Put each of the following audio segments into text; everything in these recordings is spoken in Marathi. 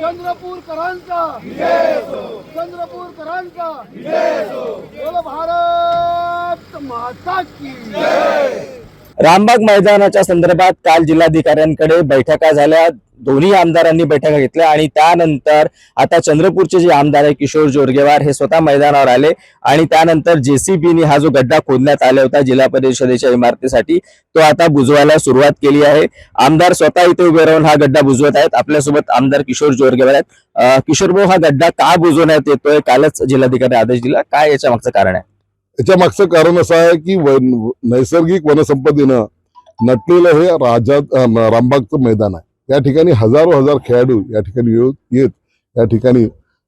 चंद्रपूरकरांचा। चंद्रपूरकरांचा। बोलो भारत माता की रामबाग मैदानाच्या संदर्भात काल जिल्हाधिकाऱ्यांकडे बैठका झाल्या. दोन्ही आमदारांनी बैठका घेतल्या आणि त्यानंतर आता चंद्रपूरचे जे आमदार आहे किशोर जोरगेवार हे स्वतः मैदानावर आले आणि त्यानंतर जेसीबीने हा जो गड्डा खोदण्यात आला होता जिल्हा परिषदेच्या इमारतीसाठी तो आता बुजवायला सुरुवात केली आहे. आमदार स्वतः इथे उभे राहून हा गड्डा बुजवत आहेत. आपल्यासोबत आमदार किशोर जोरगेवार आहेत. किशोर भाऊ हा गड्डा का बुजवण्यात येतोय? कालच जिल्हाधिकारी आदेश दिला. काय याच्या मागचं कारण आहे? याच्या मागचं कारण असं आहे की वन- नैसर्गिक वनसंपदेनं नटलेलं हे राजा रामबागचं मैदान आहे. या ठिकाणी हजारो हजार खेळाडू या ठिकाणी येऊ- येत या ठिकाणी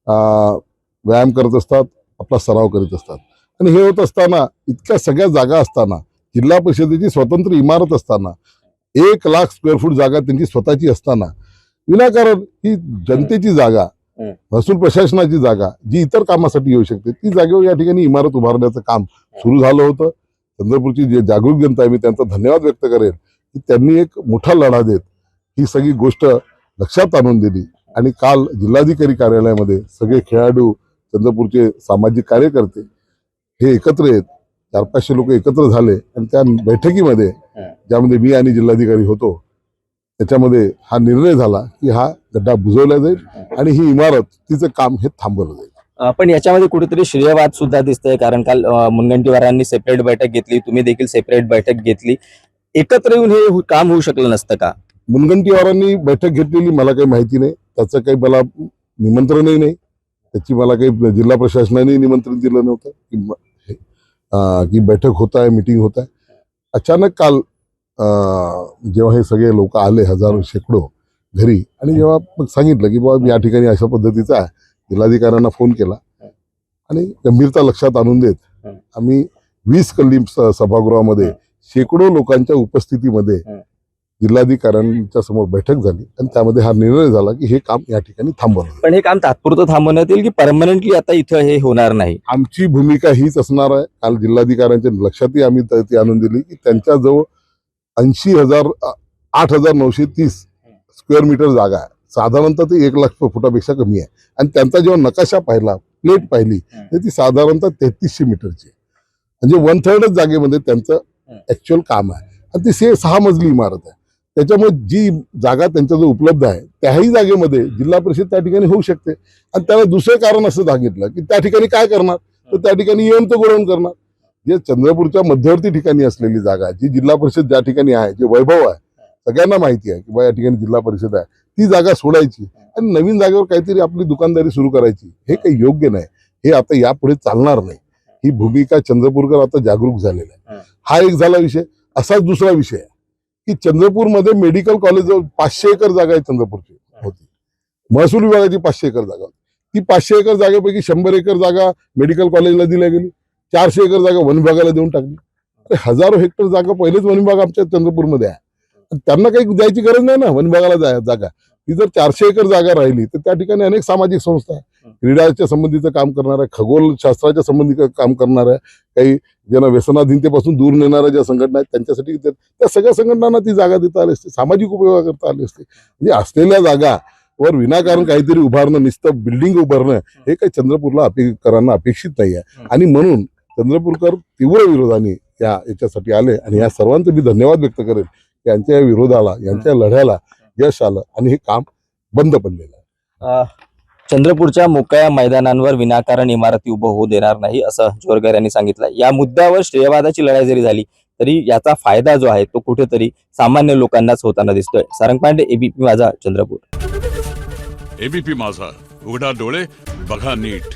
व्यायाम करत असतात आपला सराव करीत असतात. आणि हे होत असताना इतक्या सगळ्या जागा असताना जिल्हा परिषदेची स्वतंत्र इमारत असताना एक लाख स्क्वेअर फूट जागा त्यांची स्वतःची असताना विनाकारण ही जनतेची जागा महसूल प्रशासनाची जागा जी इतर कामासाठी येऊ शकते ती जागेवर या ठिकाणी इमारत उभारण्याचं काम सुरू झालं होतं. चंद्रपूरची जे जागरूक जनता आहे मी त्यांचा धन्यवाद व्यक्त करेन की त्यांनी एक मोठा लढा देत ही सगळी गोष्ट लक्षात आणून दिली. आणि काल जिल्हाधिकारी कार्यालयामध्ये सगळे खेळाडू चंद्रपूरचे सामाजिक कार्यकर्ते हे एकत्र येत चार पाचशे लोक एकत्र झाले आणि त्या बैठकीमध्ये ज्यामध्ये मी आणि जिल्हाधिकारी होतो त्याच्यामध्ये हा निर्णय झाला की हा गड्डा बुजवला जाईल आणि ही इमारत तिचं काम हे थांबवलं जाईल. पण याच्यामध्ये कुठेतरी श्रेयवाद सुद्धा दिसतंय कारण काल मुनगंटीवारांनी सेपरेट बैठक घेतली तुम्ही देखील सेपरेट बैठक घेतली. एकत्र येऊन हे हु- काम होऊ शकलं नसतं का? मुनगंटीवारांनी बैठक घेतलेली मला काही माहिती नाही. त्याचं काही मला निमंत्रणही नाही. त्याची मला काही जिल्हा प्रशासनाने निमंत्रण दिलं नव्हतं की की बैठक होत आहे मिटिंग होत आहे. अचानक काल जेव्हा हे सगळे लोक आले हजारो शेकडो घरी आणि जेव्हा मग सांगितलं की बाबा या ठिकाणी अशा पद्धतीचं आहे. जिल्हाधिकाऱ्यांना फोन केला. आणि गंभीरता लक्षात आणून देत आम्ही वीस कल्ली सभागृहामध्ये शेकडो लोकांच्या उपस्थितीमध्ये जिल्हाधिकाऱ्यांच्या समोर बैठक झाली. आणि त्यामध्ये हा निर्णय झाला की हे काम या ठिकाणी थांबवलं. पण हे काम तात्पुरतं थांबवण्यात येईल की परमनंटली आता इथं हे होणार नाही? आमची भूमिका हीच असणार आहे. काल जिल्हाधिकाऱ्यांच्या लक्षातही आम्ही ती आणून दिली की त्यांच्याजवळ ऐंशी हजार आठ हजार नऊशे तीस स्क्वेअर मीटर जागा आहे. साधारणतः ते एक लाख फुटापेक्षा कमी आहे. आणि त्यांचा जेव्हा नकाशा पाहिला प्लेट पाहिली तर ती साधारणतः तेहतीसशे मीटरची. म्हणजे वन थर्डच जागेमध्ये त्यांचं ऍक्च्युअल काम आहे. आणि ती से सहा मजली इमारत आहे. त्याच्यामुळे जी जागा त्यांच्याजवळ उपलब्ध आहे त्याही जागेमध्ये जिल्हा परिषद त्या ठिकाणी होऊ शकते. आणि त्याला दुसरं कारण असं सांगितलं की त्या ठिकाणी काय करणार? तर त्या ठिकाणी येऊन तो गोळवून करणार. जे चंद्रपूरच्या मध्यवर्ती ठिकाणी असलेली जागा जी जिल्हा परिषद ज्या ठिकाणी आहे जे वैभव आहे सगळ्यांना माहिती आहे की बा या ठिकाणी जिल्हा परिषद आहे. ती जागा सोडायची आणि नवीन जागेवर काहीतरी आपली दुकानदारी सुरू करायची हे काही योग्य नाही. हे आता यापुढे चालणार नाही. ही भूमिका चंद्रपूरकर आता जागरूक झालेला आहे हा. एक झाला विषय. असाच दुसरा विषय आहे की चंद्रपूरमध्ये मेडिकल कॉलेज पाचशे एकर जागा आहे चंद्रपूरची होती. महसूल विभागाची पाचशे एकर जागा होती. ती पाचशे एकर जागेपैकी शंभर एकर जागा मेडिकल कॉलेजला दिल्या गेली. चारशे एकर जागा वन विभागाला देऊन टाकली. अरे हजारो हेक्टर जागा पहिलेच वन विभाग आमच्या चंद्रपूरमध्ये आहे. त्यांना काही द्यायची गरज नाही ना वन विभागाला जा- जागा. ती जर चारशे एकर जागा राहिली तर त्या ठिकाणी अनेक सामाजिक संस्था आहे. क्रीडाच्या संबंधीचं काम करणार आहे खगोलशास्त्राच्या संबंधी काम करणार आहे काही ज्यांना व्यसनाधीनतेपासून दूर नेणाऱ्या ज्या संघटना आहेत त्यांच्यासाठी त्या त्या सगळ्या संघटनांना ती जागा देता आली असते सामाजिक उपयोग करता आली असते. म्हणजे असलेल्या जागा वर विनाकारण काहीतरी उभारणं नुसतं बिल्डिंग उभारणं हे काही चंद्रपूरला अपेकरांना अपेक्षित नाही आहे. आणि म्हणून चंद्रपूरकर तीव्र विरोधाने या याच्यासाठी आले आणि या सर्वांचं मी धन्यवाद व्यक्त करेन यांच्या या विरोधाला यांच्या लढ्याला यश आलं आणि हे काम बंद पडलेलं आहे. चंद्रपूरच्या मोकळ्या मैदानांवर विनाकारण इमारती उभं होऊ देणार नाही असं जोरगर यांनी सांगितलं या मुद्द्यावर श्रेयवादाची लढाई जरी झाली तरी याचा फायदा जो आहे तो कुठेतरी सामान्य लोकांनाच होताना दिसतोय. सारंग पांडे एबीपी माझा चंद्रपूर. एबीपी माझा उघडा डोळे बघा नीट.